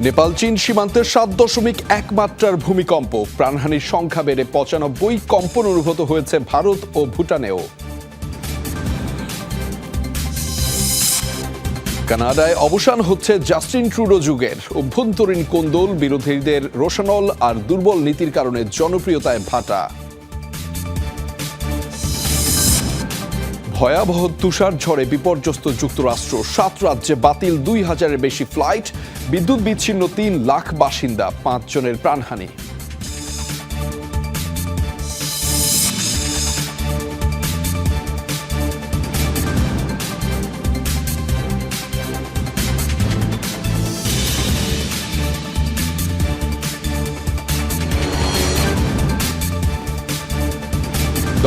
নেপাল, চীন সীমান্তের সাত দশমিক এক মাত্রার ভূমিকম্প। প্রাণহানির সংখ্যা বেড়ে পঁচানব্বই, কম্পন অনুভূত হয়েছে ভারত ও ভুটানেও। কানাডায় অবসান হচ্ছে জাস্টিন ট্রুডো যুগের। অভ্যন্তরীণ কোন্দল বিরোধীদের রোশানল আর দুর্বল নীতির কারণে জনপ্রিয়তায় ভাটা। ভয়াবহ তুষার ঝড়ে বিপর্যস্ত যুক্তরাষ্ট্র। সাত রাজ্যে বাতিল দুই হাজারের বেশি ফ্লাইট। বিদ্যুৎ বিচ্ছিন্ন তিন লাখ বাসিন্দা, পাঁচজনের প্রাণহানি।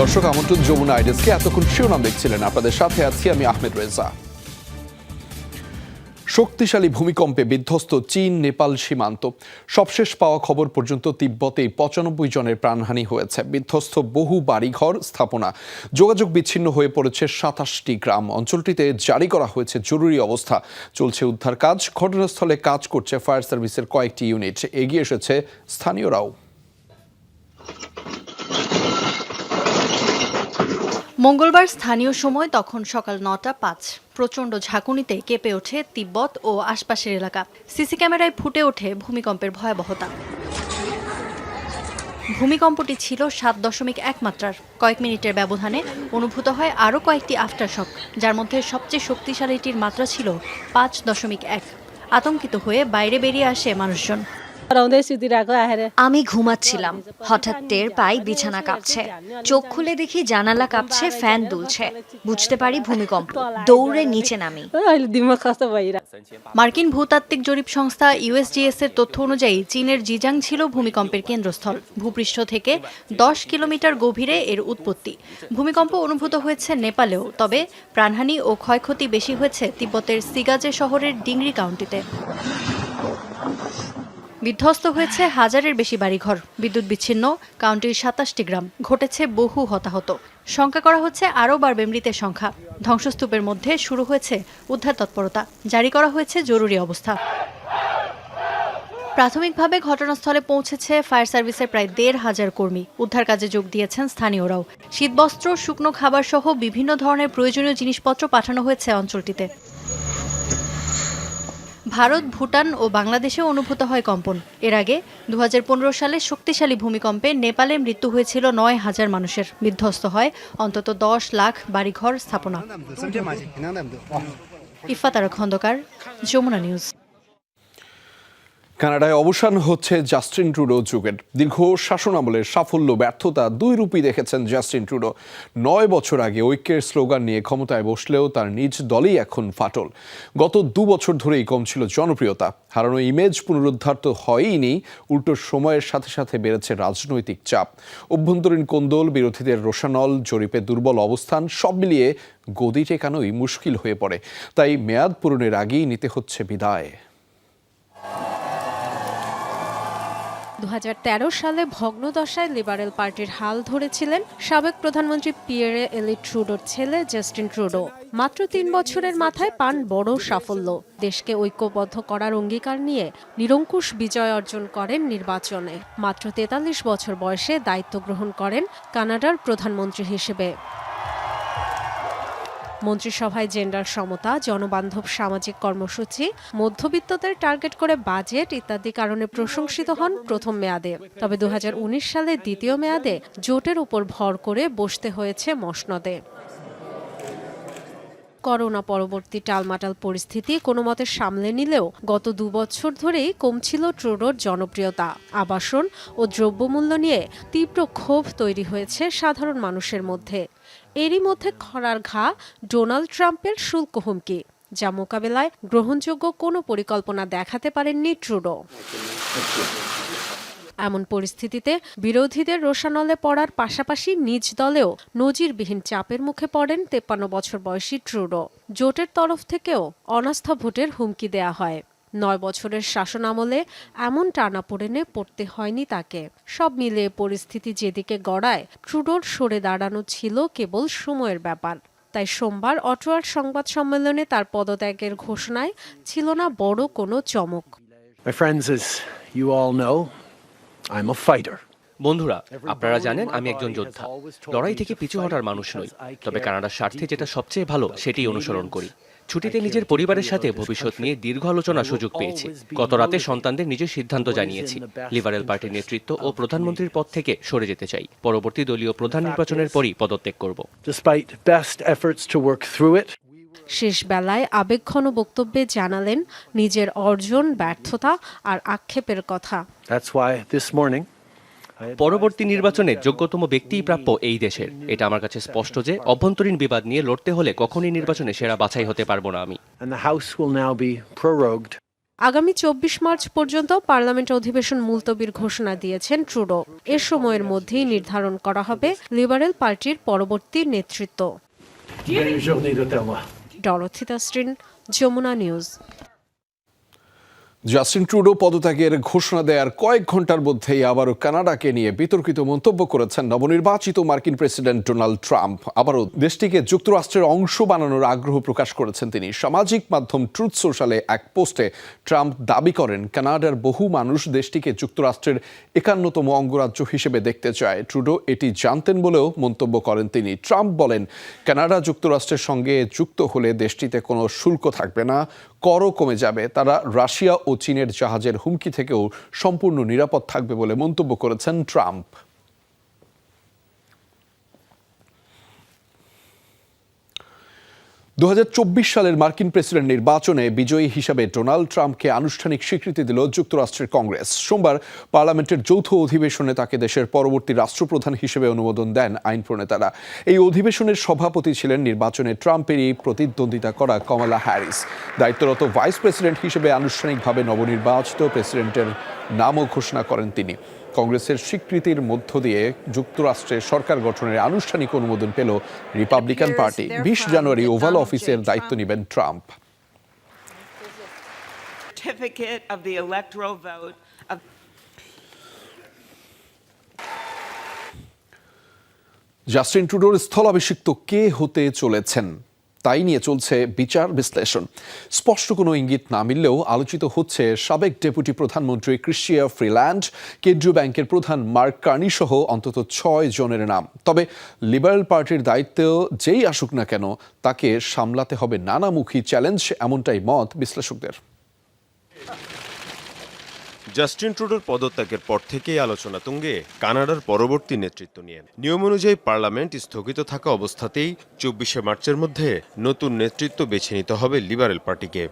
দর্শক, আমন্ত্রণ যমুনা আইডেসকে এতক্ষণ শিরোনাম দেখছিলেন। আপনাদের সাথে আছি আমি আহমেদ রেজা। শক্তিশালী ভূমিকম্পে বিধ্বস্ত চীন, নেপাল সীমান্ত। সবশেষ পাওয়া খবর পর্যন্ত তিব্বতে পঁচানব্বই জনের প্রাণহানি হয়েছে। বিধ্বস্ত বহু বাড়িঘর স্থাপনা। যোগাযোগ বিচ্ছিন্ন হয়ে পড়েছে সাতাশটি গ্রাম। অঞ্চলটিতে জারি করা হয়েছে জরুরি অবস্থা। চলছে উদ্ধার কাজ। ঘটনাস্থলে কাজ করছে ফায়ার সার্ভিসের কয়েকটি ইউনিট। এগিয়ে এসেছে স্থানীয়রাও। মঙ্গলবার স্থানীয় সময় তখন সকাল নটা পাঁচ। প্রচণ্ড ঝাঁকুনিতে কেঁপে ওঠে তিব্বত ও আশপাশের এলাকা। সিসি ক্যামেরায় ফুটে ওঠে ভূমিকম্পের ভয়াবহতা। ভূমিকম্পটি ছিল সাত দশমিক এক মাত্রার। কয়েক মিনিটের ব্যবধানে অনুভূত হয় আরও কয়েকটি আফটারশক, যার মধ্যে সবচেয়ে শক্তিশালীটির মাত্রা ছিল পাঁচ দশমিক এক। আতঙ্কিত হয়ে বাইরে বেরিয়ে আসে মানুষজন। আমি ঘুমাচ্ছিলাম। হঠাৎ টের পাই বিছানা কাঁপছে। চোখ খুলে দেখি জানালা কাঁপছে, ফ্যান দুলছে। বুঝতে পারি ভূমিকম্প। দৌড়ে নিচে নামি। মার্কিন ভূতাত্ত্বিক জরিপ সংস্থা ইউএসজিএস এর তথ্য অনুযায়ী চীনের জিজাং ছিল ভূমিকম্পের কেন্দ্রস্থল। ভূপৃষ্ঠ থেকে দশ কিলোমিটার গভীরে এর উৎপত্তি। ভূমিকম্প অনুভূত হয়েছে নেপালেও, তবে প্রাণহানি ও ক্ষয়ক্ষতি বেশি হয়েছে তিব্বতের সিগাজে শহরের ডিংরি কাউন্টিতে। বিধ্বস্ত হয়েছে হাজারের বেশি বাড়িঘর, বিদ্যুৎ বিচ্ছিন্ন, কাউন্টির সাতাশটি গ্রাম, ঘটেছে বহু হতাহত। শঙ্কা করা হচ্ছে আরও বাড়বে মৃতের সংখ্যা। ধ্বংসস্তূপের মধ্যে শুরু হয়েছে উদ্ধার তৎপরতা, জারি করা হয়েছে জরুরি অবস্থা। প্রাথমিকভাবে ঘটনাস্থলে পৌঁছেছে ফায়ার সার্ভিসের প্রায় দেড় হাজার কর্মী। উদ্ধার কাজে যোগ দিয়েছেন স্থানীয়রাও। শীতবস্ত্র, শুকনো খাবার সহ বিভিন্ন ধরনের প্রয়োজনীয় জিনিসপত্র পাঠানো হয়েছে অঞ্চলটিতে। ভারত, ভুটান ও বাংলাদেশে অনুভূত হয় কম্পন। এর আগে দু হাজার পনেরো সালে শক্তিশালী ভূমিকম্পে নেপালে মৃত্যু হয়েছিল নয় হাজার মানুষের। বিধ্বস্ত হয় অন্তত দশ লাখ বাড়িঘর স্থাপনা। ইফাতারা খন্দকার, যমুনা নিউজ। কানাডায় অবসান হচ্ছে জাস্টিন ট্রুডো যুগের। দীর্ঘ শাসনামলের সাফল্য, ব্যর্থতা দুই রূপই দেখেছেন জাস্টিন ট্রুডো। নয় বছর আগে ঐক্যের স্লোগান নিয়ে ক্ষমতায় বসলেও তার নিজ দলই এখন ফাটল। গত দু বছর ধরেই কমছিল জনপ্রিয়তা। হারানো ইমেজ পুনরুদ্ধার তো হয়ইনি, উল্টো সময়ের সাথে সাথে বেড়েছে রাজনৈতিক চাপ। অভ্যন্তরীণ কোন্দল বিরোধীদের রোশানল জরিপে দুর্বল অবস্থান, সব মিলিয়ে গদি টেকানোই মুশকিল হয়ে পড়ে। তাই মেয়াদ পূরণের আগেই নিতে হচ্ছে বিদায়। দু হাজার তেরো সালে ভগ্নদশায় লিবারেল পার্টির হাল ধরেছিলেন সাবেক প্রধানমন্ত্রী পিয়েরে এলি ট্রুডোর ছেলে জাস্টিন ট্রুডো। মাত্র তিন বছরের মাথায় পান বড় সাফল্য। দেশকে ঐক্যবদ্ধ করার অঙ্গীকার নিয়ে নিরঙ্কুশ বিজয় অর্জন করেন নির্বাচনে। মাত্র তেতাল্লিশ বছর বয়সে দায়িত্ব গ্রহণ করেন কানাডার প্রধানমন্ত্রী হিসেবে। মন্ত্রিসভায় জেন্ডার সমতা, জনবান্ধব সামাজিক কর্মসূচি, মধ্যবিত্তদের টার্গেট করে বাজেট ইত্যাদি কারণে প্রশংসিত হন প্রথম মেয়াদে। তবে দু হাজার উনিশ সালে দ্বিতীয় মেয়াদে জোটের উপর ভর করে বসতে হয়েছে মসনদে। করোনা পরবর্তী টালমাটাল পরিস্থিতি কোনো মতে সামলে নিলেও গত দু বছর ধরেই কমছিল ট্রুডোর জনপ্রিয়তা, আবাসন ও দ্রব্যমূল্য নিয়ে তীব্র ক্ষোভ তৈরি হয়েছে সাধারণ মানুষের মধ্যে। এরই মধ্যে খরার ঘা ডোনাল্ড ট্রাম্পের শুল্ক হুমকি, যা মোকাবেলায় গ্রহণযোগ্য কোনো পরিকল্পনা দেখাতে পারেননি ট্রুডো। এমন পরিস্থিতিতে বিরোধীদের রোশানলে পড়ার পাশাপাশি নিজ দলেও নজিরবিহীন চাপের মুখে পড়েন তেপ্পান্ন বছর বয়সী ট্রুডো। জোটের তরফ থেকেও অনাস্থা ভোটের হুমকি দেয়া হয়। নয় বছরের শাসন আমলে এমন টানাপোড়েনে পড়তে হয়নি তাকে। সব মিলিয়ে পরিস্থিতি যেদিকে গড়ায় ট্রুডোর সরে দাঁড়ানো ছিল কেবল সময়ের ব্যাপার। তাই সোমবার অটোয়ার সংবাদ সম্মেলনে তার পদত্যাগের ঘোষণায় ছিল না বড় কোনো চমক। My friends, as you all know, I'm a fighter. বন্ধুরা আপনারা জানেন আমি একজন যোদ্ধা। লড়াই থেকে পিছু হটার মানুষ নই। তবে কানাডার স্বার্থে যেটা সবচেয়ে ভালো সেটি অনুসরণ করি। ছুটিতে নিজের পরিবারের সাথে ভবিষ্যৎ নিয়ে দীর্ঘ আলোচনার সুযোগ পেয়েছি। গত রাতে সন্তানদের নিজের সিদ্ধান্ত জানিয়েছি। লিবারেল পার্টির নেতৃত্ব ও প্রধানমন্ত্রীর পদ থেকে সরে যেতে চাই। পরবর্তী দলীয় প্রধান নির্বাচনের পরই পদত্যাগ করব। শেষ বেলায় আবেগঘন বক্তব্যে জানালেন নিজের অর্জন ব্যর্থতা আর আক্ষেপের কথা। That's why this morning পরবর্তী নির্বাচনে যোগ্যতম ব্যক্তিই প্রাপ্য এই দেশের। এটা আমার কাছে স্পষ্ট যে অভ্যন্তরীণ বিবাদ নিয়ে লড়তে হলে কখনই নির্বাচনে সেরা বাছাই হতে পারব না আমি। আগামী চব্বিশ মার্চ পর্যন্ত পার্লামেন্ট অধিবেশন মুলতবির ঘোষণা দিয়েছেন ট্রুডো। এ সময়ের মধ্যেই নির্ধারণ করা হবে লিবারেল পার্টির পরবর্তী নেতৃত্ব। Bonne journée d'Ottawa. Dorothy Tasrin Jamuna news. Justin Trudeau পদত্যাগের ঘোষণা দেওয়ার কয়েক ঘণ্টার মধ্যেই আবারও কানাডাকে নিয়ে বিতর্কিত মন্তব্য করেছেন নবনির্বাচিত মার্কিন প্রেসিডেন্ট ডোনাল্ড ট্রাম্প। আবারও দেশটিকে যুক্তরাষ্ট্রের অংশ বানানোর আগ্রহ প্রকাশ করেছেন তিনি। সামাজিক মাধ্যম ট্রুথ সোশ্যালে এক পোস্টে ট্রাম্প দাবি করেন, কানাডার বহু মানুষ দেশটিকে যুক্তরাষ্ট্রের একান্নতম অঙ্গরাজ্য হিসেবে দেখতে চায়। ট্রুডো এটি জানতেন বলেও মন্তব্য করেন তিনি। ট্রাম্প বলেন, কানাডা যুক্তরাষ্ট্রের সঙ্গে যুক্ত হলে দেশটিতে কোনো শুল্ক থাকবে না করও কমে যাবে। তারা রাশিয়া ও চীনের জাহাজের হুমকি থেকেও সম্পূর্ণ নিরাপদ থাকবে বলে মন্তব্য করেছেন ট্রাম্প। দু হাজার চব্বিশ সালের মার্কিন প্রেসিডেন্ট নির্বাচনে বিজয়ী হিসাবে ডোনাল্ড ট্রাম্পকে আনুষ্ঠানিক স্বীকৃতি দিল যুক্তরাষ্ট্রের কংগ্রেস। সোমবার পার্লামেন্টের যৌথ অধিবেশনে তাকে দেশের পরবর্তী রাষ্ট্রপ্রধান হিসেবে অনুমোদন দেন আইন প্রণেতারা এই অধিবেশনের সভাপতি ছিলেন নির্বাচনে ট্রাম্পেরই প্রতিদ্বন্দ্বিতা করা কমলা হ্যারিস। দায়িত্বরত ভাইস প্রেসিডেন্ট হিসেবে আনুষ্ঠানিকভাবে নবনির্বাচিত প্রেসিডেন্টের নামও ঘোষণা করেন তিনি। কংগ্রেসের স্বীকৃতির মধ্য দিয়ে যুক্তরাষ্ট্রের সরকার গঠনের আনুষ্ঠানিক অনুমোদন পেল রিপাবলিকান পার্টি। বিশ জানুয়ারি ওভাল অফিসের দায়িত্ব নেবেন Trump. Certificate of the electoral vote of Justin ট্রুডোর স্থলাভিষিক্ত কে হতে চলেছেন? তাই নিয়ে চলছে বিচার বিশ্লেষণ। স্পষ্ট কোনো ইঙ্গিত না মিললেও আলোচিত হচ্ছে সাবেক ডেপুটি প্রধানমন্ত্রী ক্রিশ্চিয়া ফ্রিল্যান্ড, কেন্দ্রীয় ব্যাংকের প্রধান মার্ক কার্নি সহ অন্তত ছয় জনের নাম। তবে লিবারেল পার্টির দায়িত্ব যেই আসুক না কেন, তাকে সামলাতে হবে নানামুখী চ্যালেঞ্জ, এমনটাই মত বিশ্লেষকদের। জাস্টিন ট্রুডোর পদত্যাগের পর থেকেই আলোচনা তুঙ্গে কানাডার পরবর্তী নেতৃত্ব নিয়ে। নিয়ম অনুযায়ী পার্লামেন্ট স্থগিত থাকা অবস্থাতেই চব্বিশে মার্চের মধ্যে নতুন নেতৃত্ব বেছে নিতে হবে লিবারেল পার্টিকে।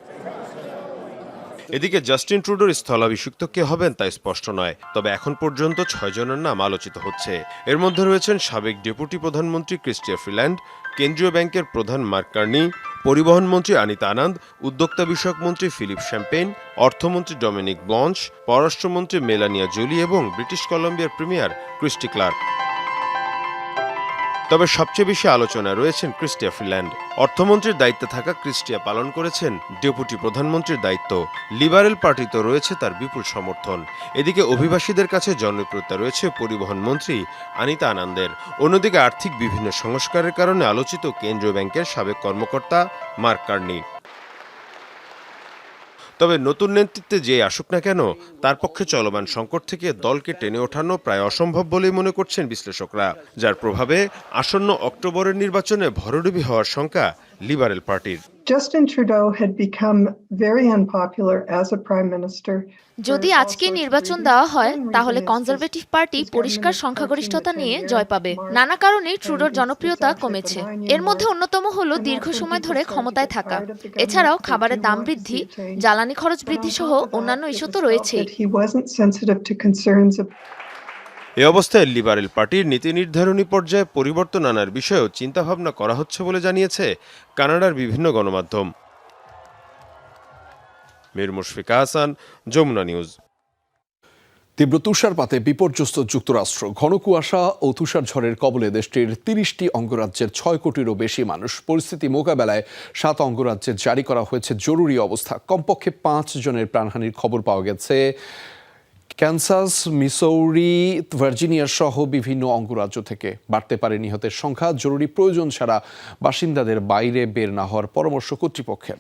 এদিকে জাস্টিন ট্রুডোর স্থলাভিষিক্ত কে হবেন তা স্পষ্ট নয়, তবে এখন পর্যন্ত ছয় জনের নাম আলোচিত হচ্ছে। এর মধ্যে রয়েছেন সাবেক ডেপুটি প্রধানমন্ত্রী ক্রিস্টিয়া ফ্রিল্যান্ড কেন্দ্রীয় ব্যাংকের প্রধান মার্ক কার্নি, পরিবহন মন্ত্রী আনিতা আনন্দ, উদ্যোক্তা বিষয়ক মন্ত্রী ফিলিপ শ্যাম্পেইন, অর্থমন্ত্রী ডমিনিক ব্লঞ্চ পররাষ্ট্রমন্ত্রী মেলানিয়া জোলি এবং ব্রিটিশ কলম্বিয়ার প্রিমিয়ার ক্রিস্টি ক্লার্ক। তবে সবচেয়ে বেশি আলোচনা রয়েছেন ক্রিস্টিয়া ফ্রিল্যান্ড অর্থমন্ত্রীর দায়িত্বে থাকা ক্রিস্টিয়া পালন করেছেন ডেপুটি প্রধানমন্ত্রীর দায়িত্ব। লিবারেল পার্টিতে রয়েছে তার বিপুল সমর্থন। এদিকে অভিবাসীদের কাছে জনপ্রিয়তা রয়েছে পরিবহন মন্ত্রী আনিতা আনন্দের। অন্যদিকে আর্থিক বিভিন্ন সংস্কারের কারণে আলোচিত কেন্দ্রীয় ব্যাংকের সাবেক কর্মকর্তা মার্ক কার্নি। তবে নতুন নেতৃত্বে যে আসুক না কেন, তার পক্ষে চলমান সংকট থেকে দলকে টেনে ওঠানো প্রায় অসম্ভব বলেই মনে করছেন বিশ্লেষকরা, যার প্রভাবে আসন্ন অক্টোবরের নির্বাচনে ভরডুবি হওয়ার শঙ্কা লিবারেল পার্টির Justin Trudeau had become very unpopular as a prime minister. যদি আজকে নির্বাচন দেওয়া হয় তাহলে কনজারভেটিভ পার্টি পরিষ্কার সংখ্যাগরিষ্ঠতা নিয়ে জয় পাবে। নানা কারণে ট্রুডোর জনপ্রিয়তা কমেছে। এর মধ্যে অন্যতম হল দীর্ঘ সময় ধরে ক্ষমতায় থাকা। এছাড়াও খাবারের দাম বৃদ্ধি জ্বালানি খরচ বৃদ্ধি সহ অন্যান্য ইস্যু তো রয়েছে। এ অবস্থায় লিবারেল পার্টির নীতি নির্ধারণী পর্যায়ে পরিবর্তন আনার বিষয়েও চিন্তাভাবনা করা হচ্ছে বলে জানিয়েছে কানাডার বিভিন্ন গণমাধ্যম। মীর মুশফিকা হাসান যমুনা নিউজ। তীব্র তুষারপাতে বিপর্যস্ত যুক্তরাষ্ট্র, ঘন কুয়াশা ও তুষার ঝড়ের কবলে দেশটির তিরিশটি অঙ্গরাজ্যের ছয় কোটিরও বেশি মানুষ। পরিস্থিতি মোকাবেলায় সাত অঙ্গরাজ্যে জারি করা হয়েছে জরুরি অবস্থা। কমপক্ষে পাঁচ জনের প্রাণহানির খবর পাওয়া গেছে। ক্যান্সাস মিসৌরি, ভার্জিনিয়া সহ বিভিন্ন অঙ্গরাজ্য থেকে বাড়তে পারে নিহতের সংখ্যা। জরুরি প্রয়োজন ছাড়া বাসিন্দাদের বাইরে বের না হওয়ার পরামর্শ কর্তৃপক্ষের।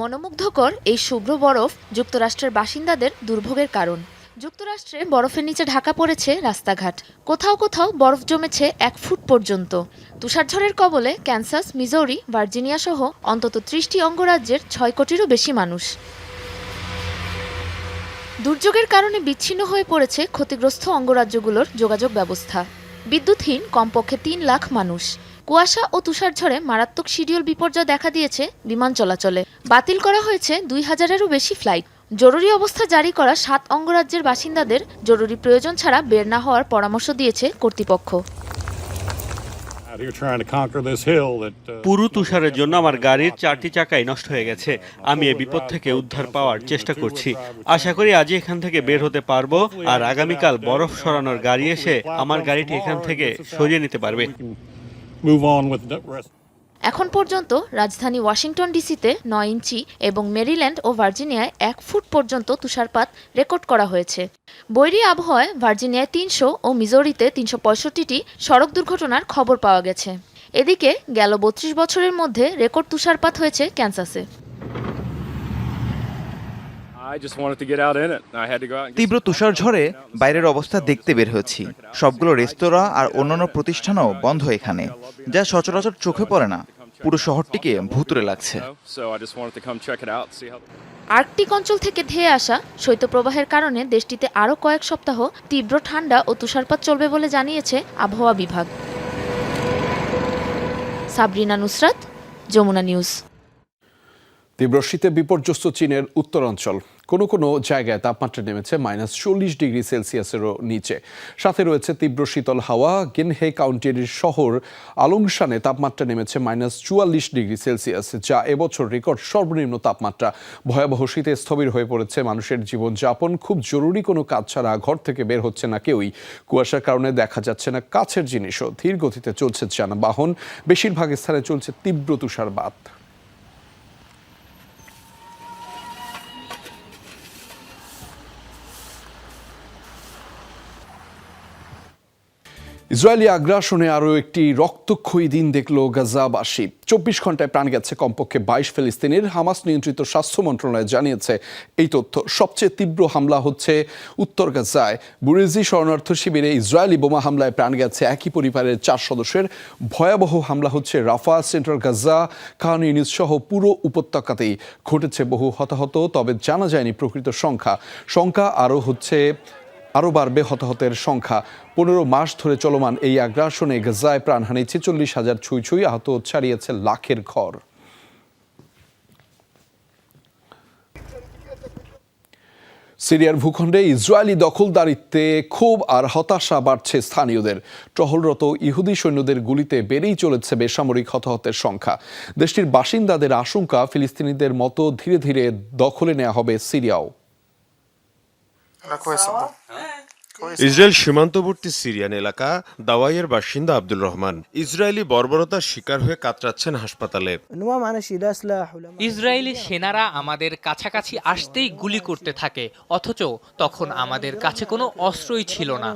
মনোমুগ্ধকর এই শুভ্র বরফ যুক্তরাষ্ট্রের বাসিন্দাদের দুর্ভোগের কারণ। যুক্তরাষ্ট্রে বরফের নিচে ঢাকা পড়েছে রাস্তাঘাট। কোথাও কোথাও বরফ জমেছে এক ফুট পর্যন্ত। তুষারঝড়ের কবলে ক্যান্সাস মিজৌরি ভার্জিনিয়া সহ অন্তত ত্রিশটি অঙ্গরাজ্যের ছয় কোটিরও বেশি মানুষ। দুর্যোগের কারণে বিচ্ছিন্ন হয়ে পড়েছে ক্ষতিগ্রস্ত অঙ্গরাজ্যগুলোর যোগাযোগ ব্যবস্থা। বিদ্যুৎহীন কমপক্ষে তিন লাখ মানুষ। কুয়াশা ও তুষারঝড়ে মারাত্মক শিডিউল বিপর্যয় দেখা দিয়েছে বিমান চলাচলে। বাতিল করা হয়েছে দুই হাজারেরও বেশি ফ্লাইট। জরুরি অবস্থা জারি করা সাত অঙ্গরাজ্যের বাসিন্দাদের জরুরি প্রয়োজন ছাড়া বের না হওয়ার পরামর্শ দিয়েছে কর্তৃপক্ষ। পুরু তুষারের জন্য আমার গাড়ির চারটি চাকাই নষ্ট হয়ে গেছে। আমি এ বিপদ থেকে উদ্ধার পাওয়ার চেষ্টা করছি। আশা করি আজই এখান থেকে বের হতে পারব। আর আগামীকাল বরফ সরানোর গাড়ি এসে আমার গাড়িটি এখান থেকে সরিয়ে নিতে পারবে। এখন পর্যন্ত রাজধানী ওয়াশিংটন ডিসিতে নয় ইঞ্চি এবং মেরিল্যান্ড ও ভার্জিনিয়ায় এক ফুট পর্যন্ত তুষারপাত রেকর্ড করা হয়েছে। বৈরী আবহাওয়ায় ভার্জিনিয়ায় তিনশো ও মিজোরিতে তিনশো পঁয়ষট্টিটি সড়ক দুর্ঘটনার খবর পাওয়া গেছে। এদিকে গেল বত্রিশ বছরের মধ্যে রেকর্ড তুষারপাত হয়েছে ক্যান্সাসে। তীব্র তুষার ঝড়ে বাইরের অবস্থা দেখতে বের হয়েছি। সবগুলো রেস্তোরাঁ আর অন্যান্য প্রতিষ্ঠানও বন্ধ এখানে যা সচরাচর চোখে পড়ে না। পুরো শহরটিকে ভূতুরে লাগছে। আর্কটিক অঞ্চল থেকে ধেয়ে আসা শৈত্যপ্রবাহের কারণে দেশটিতে আরও কয়েক সপ্তাহ তীব্র ঠান্ডা ও তুষারপাত চলবে বলে জানিয়েছে আবহাওয়া বিভাগ। সাবরিনা নুসরাত, যমুনা নিউজ। তীব্র শীতে বিপর্যস্ত চীনের উত্তরাঞ্চল। কোনো কোনো জায়গায় তাপমাত্রা নেমেছে মাইনাস চল্লিশ ডিগ্রি সেলসিয়াসেরও নিচে। সাথে রয়েছে তীব্র শীতল হাওয়া। গিনহে কাউন্টির শহর আলংশানে তাপমাত্রা নেমেছে মাইনাস চুয়াল্লিশ ডিগ্রি সেলসিয়াস, যা এবছর রেকর্ড সর্বনিম্ন তাপমাত্রা। ভয়াবহ শীতে স্থবির হয়ে পড়েছে মানুষের জীবনযাপন। খুব জরুরি কোনো কাজ ছাড়া ঘর থেকে বের হচ্ছে না কেউই। কুয়াশার কারণে দেখা যাচ্ছে না কাছের জিনিসও। ধীর গতিতে চলছে যানবাহন। বেশিরভাগ স্থানে চলছে তীব্র তুষারপাত। ইসরায়েলি আগ্রাসনে আরও একটি রক্তক্ষয়ী দিন দেখল গাজাবাসী। চব্বিশ ঘন্টায় প্রাণ গেছে কমপক্ষে বাইশ ফিলিস্তিনের। হামাস নিয়ন্ত্রিত স্বাস্থ্য মন্ত্রণালয় জানিয়েছে, এই তথ্য সবচেয়ে তীব্র হামলা হচ্ছে উত্তর গাজায়। বুরেজি শরণার্থ শিবিরে ইসরায়েলি বোমা হামলায় প্রাণ গেছে একই পরিবারের চার সদস্যের। ভয়াবহ হামলা হচ্ছে Rafah, central Gaza, Khan Younis সহ পুরো উপত্যকাতেই ঘটেছে বহু হতাহত, তবে জানা যায়নি প্রকৃত সংখ্যা। সংখ্যা আরও হচ্ছে আরও বাড়বে হতাহতের সংখ্যা। পনেরো মাস ধরে চলমান এই আগ্রাসনে গাজায় প্রাণহানি ছেচল্লিশ হাজার ছুঁই ছুঁই আহত ছাড়িয়েছে লাখের ঘর। সিরিয়ার ভূখণ্ডে ইসরায়েলি দখলদারিত্বে ক্ষোভ আর হতাশা বাড়ছে স্থানীয়দের। টহলরত ইহুদি সৈন্যদের গুলিতে বেড়েই চলেছে বেসামরিক হতাহতের সংখ্যা। দেশটির বাসিন্দাদের আশঙ্কা ফিলিস্তিনিদের মতো ধীরে ধীরে দখলে নেওয়া হবে সিরিয়াও। ইসরায়েল সীমান্তবর্তী সিরিয়ান এলাকা দাওয়াইয়ের বাসিন্দা আব্দুল রহমান ইসরায়েলি বর্বরতার শিকার হয়ে কাতরাচ্ছেন হাসপাতালে। ইসরায়েলি সেনারা আমাদের কাছাকাছি আসতেই গুলি করতে থাকে অথচ তখন আমাদের কাছে কোনো অস্ত্রই ছিল না।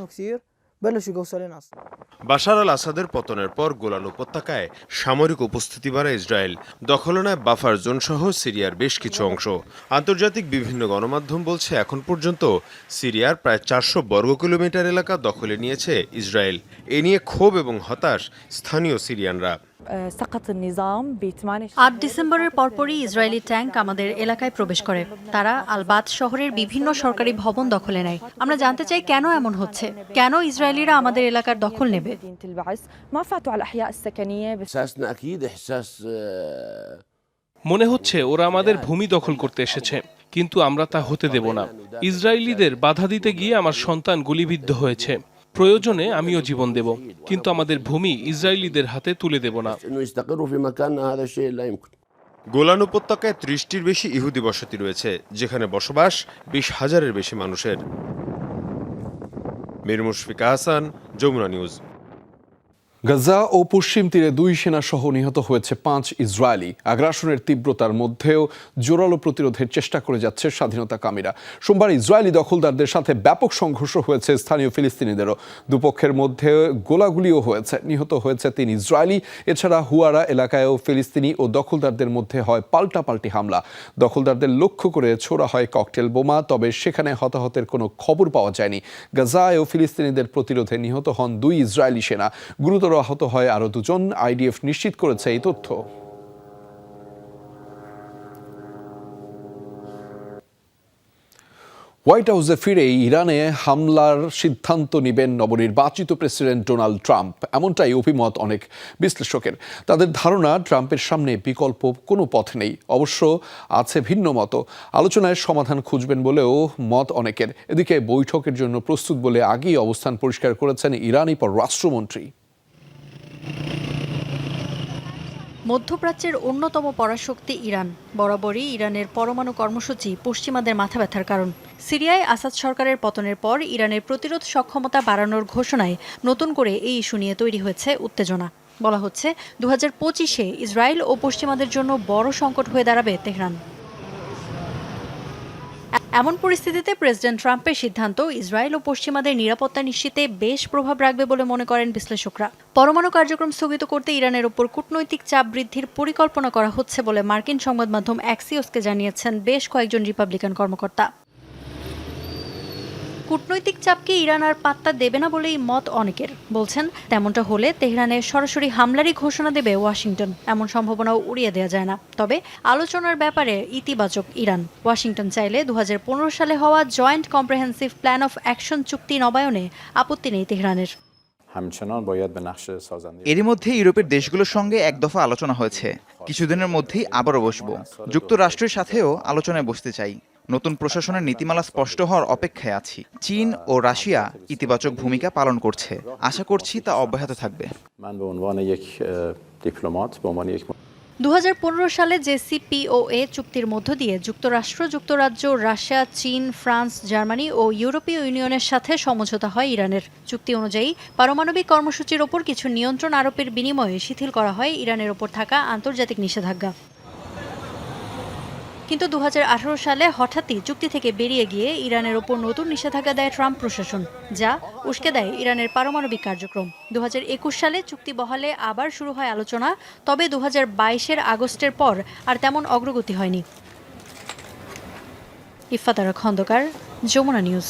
বাশার আল আসাদের পতনের পর গোলান উপত্যকায় সামরিক উপস্থিতি বাড়ায় ইসরায়েল। দখল নেয় বাফার জোন সহ সিরিয়ার বেশ কিছু অংশ। আন্তর্জাতিক বিভিন্ন গণমাধ্যম বলছে, এখন পর্যন্ত সিরিয়ার প্রায় চারশো বর্গ কিলোমিটার এলাকা দখলে নিয়েছে ইসরায়েল। এ নিয়ে ক্ষোভ এবং হতাশ স্থানীয় সিরিয়ানরা। আট ডিসেম্বরের পরপরই ইসরায়েলি ট্যাঙ্ক আমাদের এলাকায় প্রবেশ করে। তারা আলবাদ শহরের বিভিন্ন সরকারি ভবন দখলে নেয়। আমরা জানতে চাই কেন এমন হচ্ছে? কেন ইসরায়েলিরা আমাদের এলাকার দখল নেবে? মনে হচ্ছে ওরা আমাদের ভূমি দখল করতে এসেছে কিন্তু আমরা তা হতে দেব না। ইসরায়েলিদের বাধা দিতে গিয়ে আমার সন্তান গুলিবিদ্ধ হয়েছে। প্রয়োজনে আমিও জীবন দেব, কিন্তু আমাদের ভূমি ইসরায়েলিদের হাতে তুলে দেব না। গোলান উপত্যকায় ত্রিশটির বেশি ইহুদি বসতি রয়েছে, যেখানে বসবাস বিশ হাজারের বেশি মানুষের। মীর মুশফিকা হাসান যমুনা নিউজ। গাজা ও পশ্চিম তীরে দুই সেনা সহ নিহত হয়েছে পাঁচ ইসরায়েলি। আগ্রাসনের তীব্রতার মধ্যেও জোরালো প্রতিরোধের চেষ্টা করে যাচ্ছে স্বাধীনতা কামীরা সোমবার ইসরায়েলি দখলদারদের সাথে ব্যাপক সংঘর্ষ হয়েছে স্থানীয় ফিলিস্তিনিদেরও। দুপক্ষের মধ্যে গোলাগুলিও হয়েছে। নিহত হয়েছে তিন ইসরায়েলি। এছাড়া হুয়ারা এলাকায়ও ফিলিস্তিনি ও দখলদারদের মধ্যে হয় পাল্টাপাল্টি হামলা। দখলদারদের লক্ষ্য করে ছোড়া হয় ককটেল বোমা, তবে সেখানে হতাহতের কোনো খবর পাওয়া যায়নি। গাজা ও ফিলিস্তিনিদের প্রতিরোধে নিহত হন দুই ইসরায়েলি সেনা। গুরুতর আহত হয়, আরও দুজন আইডিএফ নিশ্চিত করেছে এই তথ্য। হোয়াইট হাউসে ফিরে ইরানে হামলার সিদ্ধান্ত নেবেন নবনির্বাচিত প্রেসিডেন্ট ডোনাল্ড ট্রাম্প। এমনটাই অভিমত অনেক বিশ্লেষকের। তাদের ধারণা, ট্রাম্পের সামনে বিকল্প কোনো পথ নেই। অবশ্য আছে ভিন্ন মত। আলোচনায় সমাধান খুঁজবেন বলেও মত অনেকের। এদিকে বৈঠকের জন্য প্রস্তুত বলে আগেই অবস্থান পরিষ্কার করেছেন ইরানি পররাষ্ট্রমন্ত্রী। মধ্যপ্রাচ্যের অন্যতম পরাশক্তি ইরান। বরাবরই ইরানের পরমাণু কর্মসূচি পশ্চিমাদের মাথা ব্যথার কারণ। সিরিয়ায় আসাদ সরকারের পতনের পর ইরানের প্রতিরোধ সক্ষমতা বাড়ানোর ঘোষণায় নতুন করে এই ইস্যু নিয়ে তৈরি হয়েছে উত্তেজনা। বলা হচ্ছে দু হাজার ইসরায়েল ও পশ্চিমাদের জন্য বড় সংকট হয়ে দাঁড়াবে তেহরান। এমন পরিস্থিতিতে প্রেসিডেন্ট ট্রাম্পের সিদ্ধান্ত ইসরায়েল ও পশ্চিমাদের নিরাপত্তা নিশ্চিতে বেশ প্রভাব রাখবে বলে মনে করেন বিশ্লেষকরা। পরমাণু কার্যক্রম স্থগিত করতে ইরানের ওপর কূটনৈতিক চাপ বৃদ্ধির পরিকল্পনা করা হচ্ছে বলে মার্কিন সংবাদ মাধ্যম অ্যাক্সিওসকে জানিয়েছেন বেশ কয়েকজন রিপাবলিকান কর্মকর্তা। কূটনৈতিক চাপকে ইরান আর পাত্তা দেবে না বলেই মত অনেকের। বলছেন তেমনটা হলে তেহরানে সরাসরি হামলারই ঘোষণা দেবে ওয়াশিংটন। এমন সম্ভাবনাও উড়িয়ে দেওয়া যায় না। তবে আলোচনার ব্যাপারে ইতিবাচক ইরান। ওয়াশিংটন চাইলে দুহাজার পনেরো সালে হওয়া joint comprehensive plan of action চুক্তি নবায়নে আপত্তি নেই তেহরানের। এরই মধ্যে ইউরোপের দেশগুলোর সঙ্গে এক দফা আলোচনা হয়েছে। কিছুদিনের মধ্যেই আবারও বসবো। যুক্তরাষ্ট্রের সাথেও আলোচনায় বসতে চাই। নতুন প্রশাসনের নীতিমালা স্পষ্ট হওয়ার অপেক্ষায় আছি। চীন ও রাশিয়া ইতিবাচক ভূমিকা পালন করছে। আশা করছি তা অব্যাহত থাকবে। দু সালে যে সিপিওএ চুক্তির মধ্য দিয়ে যুক্তরাষ্ট্র, যুক্তরাজ্য, রাশিয়া, চীন, ফ্রান্স, জার্মানি ও ইউরোপীয় ইউনিয়নের সাথে সমঝোতা হয় ইরানের। চুক্তি অনুযায়ী পারমাণবিক কর্মসূচির ওপর কিছু নিয়ন্ত্রণ আরোপের বিনিময়ে শিথিল করা হয় ইরানের ওপর থাকা আন্তর্জাতিক নিষেধাজ্ঞা। কিন্তু দু হাজার আঠারো সালে হঠাৎই চুক্তি থেকে বেরিয়ে গিয়ে ইরানের ওপর নতুন নিষেধাজ্ঞা দেয় ট্রাম্প প্রশাসন, যা উস্কে দেয় ইরানের পারমাণবিক কার্যক্রম। দু হাজার একুশ সালে চুক্তি বহালে আবার শুরু হয় আলোচনা, তবে দু বাইশের আগস্টের পর আর তেমন অগ্রগতি হয়নি। ইফাতারা খন্দকার, যমুনা নিউজ।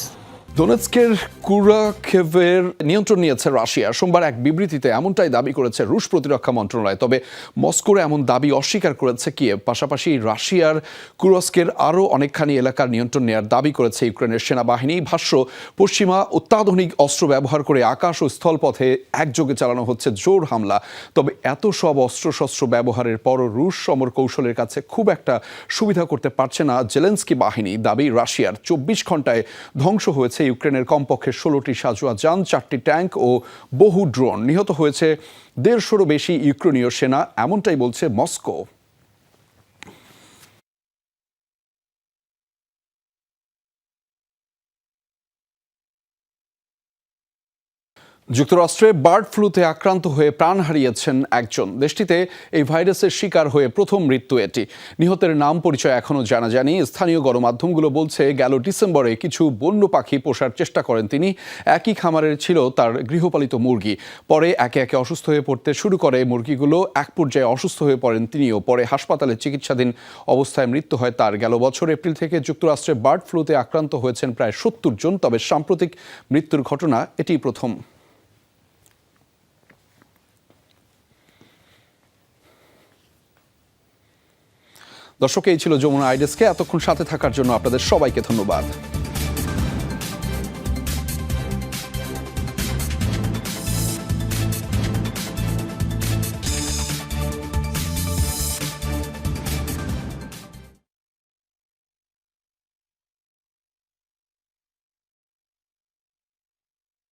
দোনেৎস্কের কুরাখেভের নিয়ন্ত্রণ নিয়েছে রাশিয়া। সোমবার এক বিবৃতিতে এমনটাই দাবি করেছে রুশ প্রতিরক্ষা মন্ত্রণালয়। তবে মস্কোর এমন দাবি অস্বীকার করেছে কিয়েভ। পাশাপাশি রাশিয়ার কুরস্কের আরও অনেকখানি এলাকার নিয়ন্ত্রণ নেওয়ার দাবি করেছে ইউক্রেনের সেনাবাহিনী। ভাষ্য, পশ্চিমা অত্যাধুনিক অস্ত্র ব্যবহার করে আকাশ ও স্থলপথে একযোগে চালানো হচ্ছে জোর হামলা। তবে এত সব অস্ত্রশস্ত্র ব্যবহারের পরও রুশ সমর কৌশলের কাছে খুব একটা সুবিধা করতে পারছে না জেলেন্সকি বাহিনী। দাবি, রাশিয়ার চব্বিশ ঘন্টায় ধ্বংস হয়েছে ইউক্রেনের কমপক্ষে ষোলোটি সাজোয়া যান, চারটি ট্যাঙ্ক ও বহু ড্রোন। নিহত হয়েছে দেড়শোরও বেশি ইউক্রেনীয় সেনা, এমনটাই বলছে মস্কো। যুক্তরাষ্ট্রে বার্ড ফ্লুতে আক্রান্ত হয়ে প্রাণ হারিয়েছেন একজন। দেশটিতে এই ভাইরাসের শিকার হয়ে প্রথম মৃত্যু এটি। নিহতের নাম পরিচয় এখনও জানা যায়নি। স্থানীয় গণমাধ্যমগুলো বলছে, গেল ডিসেম্বরে কিছু বন্য পাখি পোষার চেষ্টা করেন তিনি। একই খামারের ছিল তার গৃহপালিত মুরগি। পরে একে একে অসুস্থ হয়ে পড়তে শুরু করে মুরগিগুলো। এক পর্যায়ে অসুস্থ হয়ে পড়েন তিনিও। পরে হাসপাতালে চিকিৎসাধীন অবস্থায় মৃত্যু হয় তার। গেল বছর এপ্রিল থেকে যুক্তরাষ্ট্রে বার্ড ফ্লুতে আক্রান্ত হয়েছেন প্রায় সত্তর জন। তবে সাম্প্রতিক মৃত্যুর ঘটনা এটি প্রথম। দর্শক এই ছিল যমুনা আইডেসকে। এতক্ষণ সাথে থাকার জন্য আপনাদের সবাইকে ধন্যবাদ।